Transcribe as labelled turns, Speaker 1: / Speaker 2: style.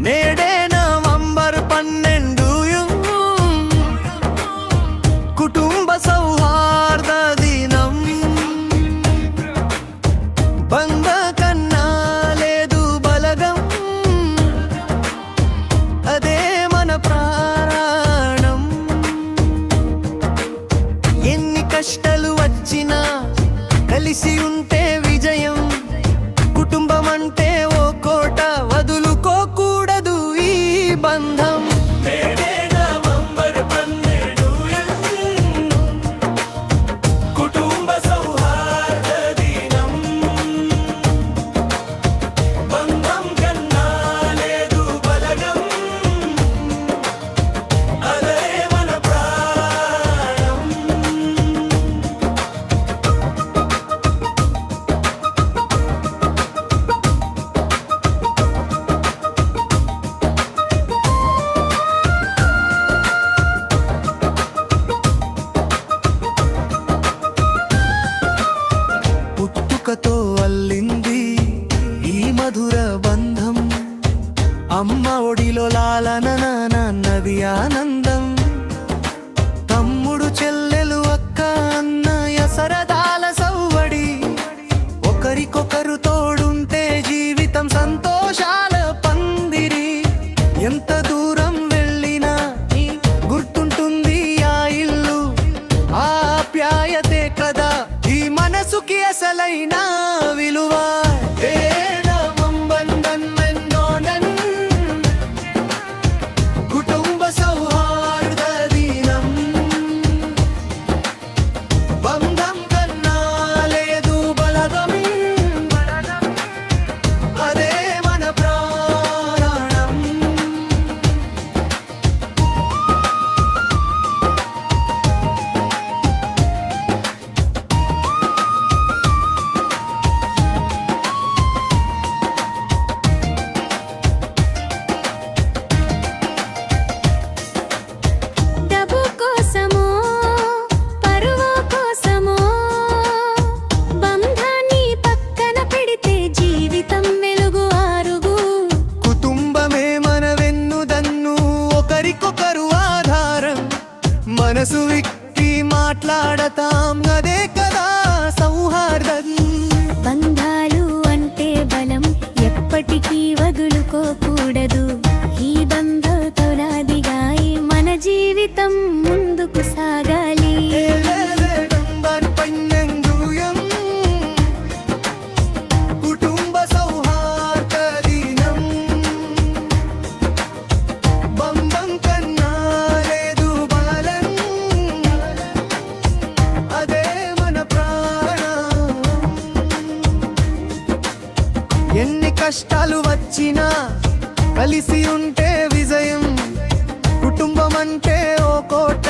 Speaker 1: నేడే నవంబర్ కుటుంబ
Speaker 2: సౌహార్ద దినం. లేదు బలగం. అదే ఎన్ని కష్టాలు
Speaker 1: వచ్చినా కలిసి ఉంటే విజయం. కుటుంబం అంటే మధుర బంధం. అమ్మ ఒడిలో లాలన నాన్నది ఆనందం. తమ్ముడు చెల్లెలు అక్క అన్నయ్య సరదాల సవ్వడి. ఒకరికొకరు తోడుంటే జీవితం సంతోషాల పందిరి. ఎంత దూరం వెళ్ళినా గుర్తుంటుంది ఆ ఇల్లు. ఆ ఆప్యాయతే కదా ఈ మనసుకి అసలైన విలువ. మనసు విక్కి మాట్లాడతాం. అదే కదా సౌహార్దం.
Speaker 3: బంధాలు అంటే బలం ఎప్పటికీ వదులుకోకూడదు. ఈ బంధుతులాదిగా ఈ మన జీవితం.
Speaker 1: ఎన్ని కష్టాలు వచ్చినా కలిసి ఉంటే విజయం. కుటుంబం అంటే ఓ కోట.